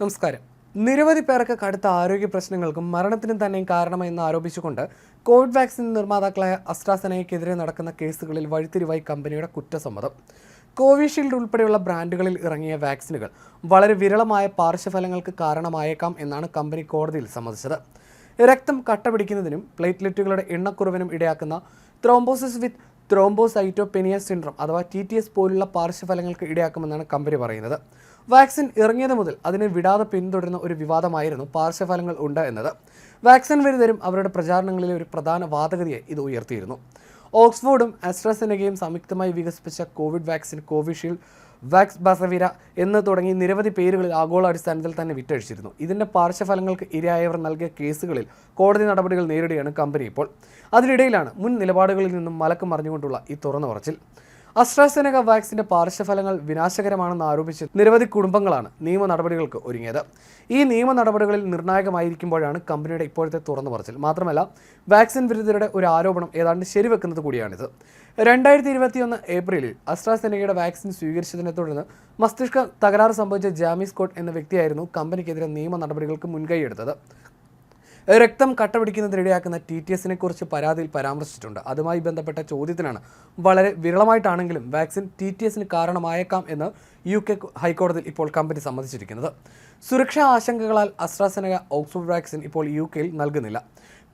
നമസ്കാരം. നിരവധി പേർക്ക് കടുത്ത ആരോഗ്യ പ്രശ്നങ്ങൾക്കും മരണത്തിനും തന്നെയും കാരണമെന്ന് ആരോപിച്ചുകൊണ്ട് കോവിഡ് വാക്സിൻ നിർമ്മാതാക്കളായ അസ്ട്രാസെനയ്ക്കെതിരെ നടക്കുന്ന കേസുകളിൽ വഴിത്തിരിവായി കമ്പനിയുടെ കുറ്റസമ്മതം. കോവിഷീൽഡ് ഉൾപ്പെടെയുള്ള ബ്രാൻഡുകളിൽ ഇറങ്ങിയ വാക്സിനുകൾ വളരെ വിരളമായ പാർശ്വഫലങ്ങൾക്ക് കാരണമായേക്കാം എന്നാണ് കമ്പനി കോടതിയിൽ സമ്മതിച്ചത്. രക്തം കട്ട പിടിക്കുന്നതിനും പ്ലേറ്റ്ലെറ്റുകളുടെ എണ്ണക്കുറവിനും ഇടയാക്കുന്ന ത്രോംബോസിസ് വിത്ത് ത്രോംബോസൈറ്റോപെനിയ സിൻഡ്രം അഥവാ ടി ടി എസ് പോലുള്ള പാർശ്വഫലങ്ങൾക്ക് ഇടയാക്കുമെന്നാണ് കമ്പനി പറയുന്നത്. വാക്സിൻ ഇറങ്ങിയത് മുതൽ അതിനെ വിടാതെ പിന്തുടരുന്ന ഒരു വിവാദമായിരുന്നു പാർശ്വഫലങ്ങൾ ഉണ്ട് എന്നത്. വാക്സിൻ വരുതരും അവരുടെ പ്രചാരണങ്ങളിലെ ഒരു പ്രധാന വാദഗതിയെ ഇത് ഉയർത്തിയിരുന്നു. ഓക്സ്ഫോർഡും അസ്ട്രസെനകയും സംയുക്തമായി വികസിപ്പിച്ച Covid vaccine Covishield Vaxzevria എന്ന് തുടങ്ങി നിരവധി പേരുകളിൽ ആഗോളാടിസ്ഥാനത്തിൽ തന്നെ വിറ്റഴിച്ചിരുന്നു. ഇതിന്റെ പാർശ്വഫലങ്ങൾക്ക് ഇരയായവർ നൽകിയ കേസുകളിൽ കോടതി നടപടികൾ നേരിടുകയാണ് കമ്പനി ഇപ്പോൾ. അതിനിടയിലാണ് മുൻ നിലപാടുകളിൽ നിന്നും മലക്കം മറിഞ്ഞുകൊണ്ടുള്ള ഈ തുറന്നു പറച്ചിൽ. അസ്ട്രാസെനക വാക്സിന്റെ പാർശ്വഫലങ്ങൾ വിനാശകരമാണെന്ന് ആരോപിച്ച് നിരവധി കുടുംബങ്ങളാണ് നിയമ നടപടികൾക്ക് ഒരുങ്ങിയത്. ഈ നിയമ നടപടികളിൽ നിർണായകമായിരിക്കുമ്പോഴാണ് കമ്പനിയുടെ ഇപ്പോഴത്തെ തുറന്നു പറച്ചിൽ. മാത്രമല്ല വാക്സിൻ വിരുദ്ധരുടെ ഒരു ആരോപണം ഏതാണ്ട് ശരിവെക്കുന്നത് കൂടിയാണിത്. രണ്ടായിരത്തി ഇരുപത്തിയൊന്ന് ഏപ്രിലിൽ അസ്ട്രാസെനകയുടെ വാക്സിൻ സ്വീകരിച്ചതിനെ തുടർന്ന് മസ്തിഷ്ക തകരാറ് സംഭവിച്ച ജാമി സ്കോട്ട് എന്ന വ്യക്തിയായിരുന്നു കമ്പനിക്കെതിരെ നിയമ നടപടികൾക്ക് മുൻകൈയെടുത്തത്. രക്തം കട്ടപിടിക്കുന്നതിനിടയാക്കുന്ന ടി ടി എസിനെ കുറിച്ച് പരാതിയിൽ പരാമർശിച്ചിട്ടുണ്ട്. അതുമായി ബന്ധപ്പെട്ട ചോദ്യത്തിനാണ് വളരെ വിരളമായിട്ടാണെങ്കിലും വാക്സിൻ ടി ടി എസിന് കാരണമായേക്കാം എന്ന് യു കെ ഹൈക്കോടതിയിൽ ഇപ്പോൾ കമ്പനി സമ്മതിച്ചിരിക്കുന്നത്. സുരക്ഷാ ആശങ്കകളാൽ അസ്ട്രാസെനക ഓക്സ്ഫോർഡ് വാക്സിൻ ഇപ്പോൾ യു കെയിൽ നൽകുന്നില്ല.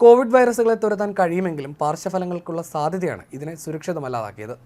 കോവിഡ് വൈറസുകളെ തുരത്താൻ കഴിയുമെങ്കിലും പാർശ്വഫലങ്ങൾക്കുള്ള സാധ്യതയാണ് ഇതിനെ സുരക്ഷിതമല്ലാതാക്കിയത്.